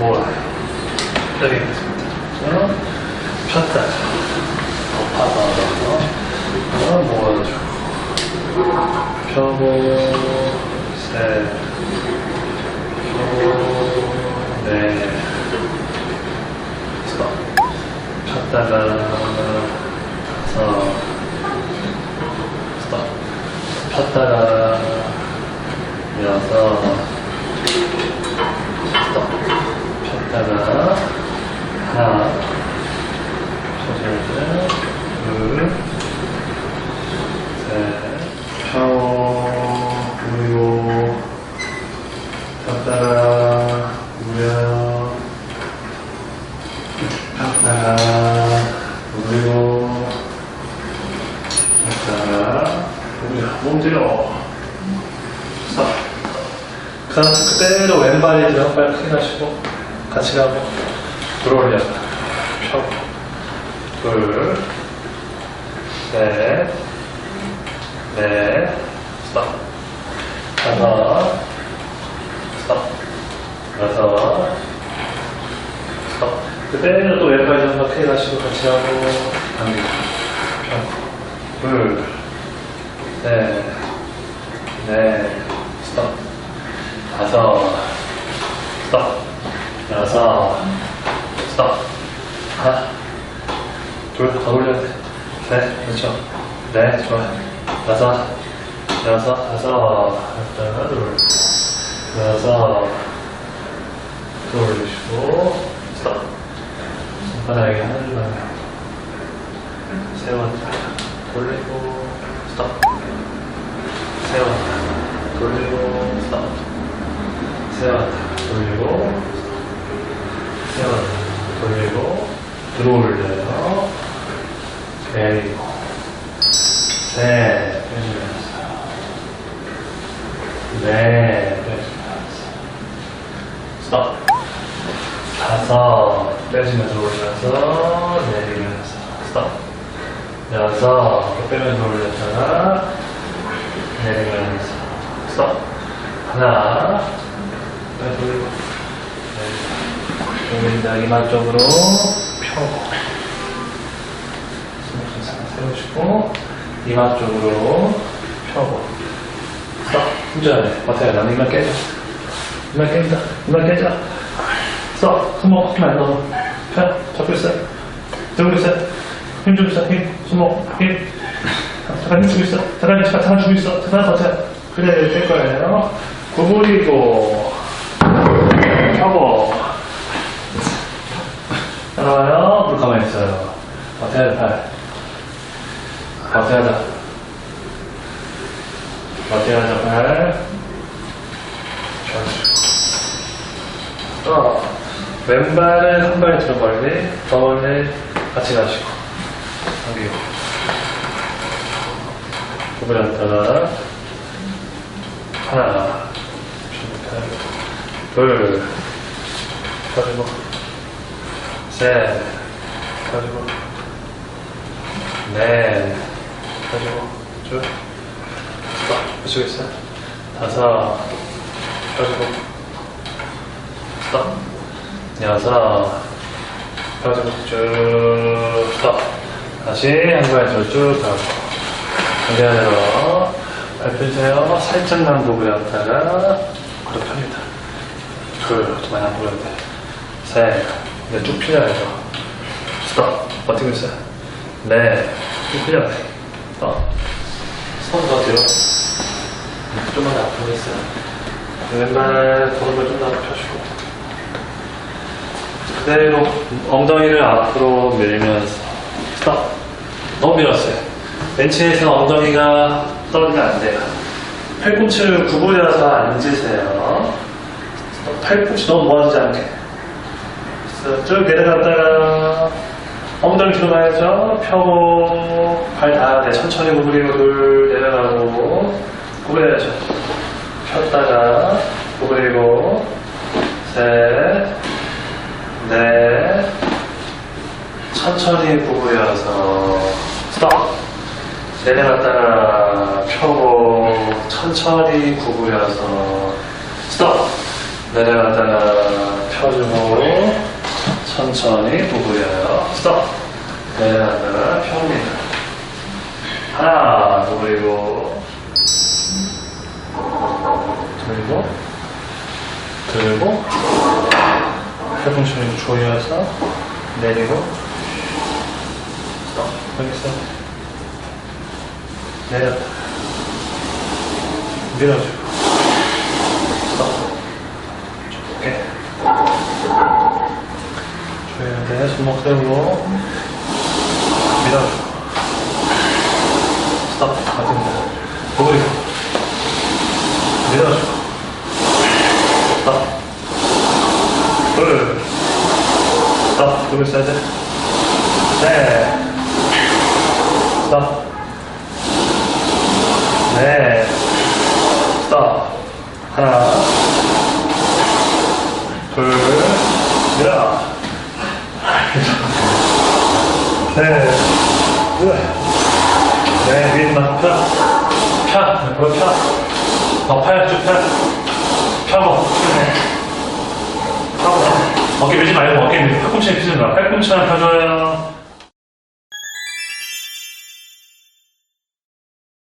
펴서 폈다 엎어서 어, 모아주고 펴고 셋 펴고 넷 스톱 폈다가 다섯 스톱 폈다가 여섯 스톱 폈다가 하나 펴줄때 둘 셋, 펴, 그리고, 폈다가, 무려, 폈다가, 그리고, 폈다가, 무려, 몸 뒤로. 스톱. 그 상태 그대로 왼발이 왼발 크게 하시고, 같이 가고, 들어올려. 펴고, 둘, 셋, 넷, 스톱. 다섯, 스톱. 여섯, 스톱. 그대로 또 왼발 전방 크게 가시고 같이 하고, 당기고, 펴고. 둘, 셋, 넷, 스톱. 다섯, 스톱. 여섯, 스톱. 하나, 둘, 더 올려야 돼. 네, 그렇죠. 네, 좋아. 다섯, 여섯, 다섯, 하나, 둘, 여섯, 둘 올리시고, 스톱. 손바닥에 하늘 나요. 세웠다. 돌리고, 스톱. 세웠다. 돌리고, 스톱. 세웠다. 돌리고, 세웠다. 돌리고, 들어올려요. 내리고, 넷, 빼주면서, 스톱. 다섯, 빼주면서 올려서, 내리면서, 스톱. 여섯, 또 빼면서 올렸다가, 내리면서, 스톱. 하나, 네, 돌리고, 내리고, 돌린다, 이마 쪽으로, 펴고, 좀 세우시고, 이마 쪽으로 펴고. 힘줘야 돼. 버텨야 돼. 나는 이마 깨져. 이마 깨진다. 이마 깨져. 스톱. 손목 안 넣어. 펴. 잡고 있어. 들고 있어. 힘 주고 있어. 힘. 손목. 힘. 잠깐 힘 주고 있어. 잠깐, 잠깐, 주고 있어. 잠깐 버텨. 그래, 될 거예요. 구부리고, 펴고. 따라와요. 물 가만히 있어요. 버텨야 돼, 팔. 버텨야자, 팔. 좋아지고. 어, 왼발을 한발 뒤로 멀리, 더 멀리 같이 가시고. 당기고. 구부렸다가, 하나, 둘, 가지고, 셋, 가지고, 넷, 가지고, 쭉, 스톱, 붙이고 있어. 다섯, 가지고, 스톱, 여섯, 가지고, 쭉, 스톱. 다시 한 발에 쭉 가고, 반대로, 발표세요. 살짝만 구부렸다가, 그렇게 합니다. 둘, 좀 많이 안 돼. 셋, 이제 쭉 필요해요. 스톱, 버티고 있어요. 네, 쭉 필요해. 손더 뒤로. 좀만 더 앞으로 있어요. 왼발 도로를 좀더 펴시고. 그대로 엉덩이를 앞으로 밀면서. 스톱. 너무 밀었어요. 벤치에서 엉덩이가 떨어지면 안 돼요. 팔꿈치를 구부려서 앉으세요. 팔꿈치 너무 모아지지 않게. 쭉 내려갔다가 엉덩이 뒤로 가야죠. 펴고 발때 천천히 구부리고 둘 내려가고 구부려야죠. 폈다가 구부리고 셋, 넷, 천천히 구부려서 스톱. 내려갔다가 펴고 천천히 구부려서 스톱. 내려갔다가 펴주고 천천히 구부려요. 스톱. 내려놨다가 펴니다. 하나, 돌리고, 들고, 들고, 팔꿈치를 조여서 내리고, 스톱. 여기 있어. 내렸다. 밀어주고, 스톱. 좋게. 돼. 손목 세우고, 밀어주고. 스톱. 맞습니다. 구부리고. 밀어주고. 스톱. 둘. 스톱. 두고 있어야 돼. 넷. 스톱. 넷. 스톱. 하나. 둘. 밀어. 넷. 둘. 네, 위에만 펴. 펴. 그거 펴. 어, 팔 쭉 펴. 펴고. 네. 펴고. 어깨 밀지 말고 어깨 밀. 팔꿈치 피지 마. 팔꿈치만 펴줘요.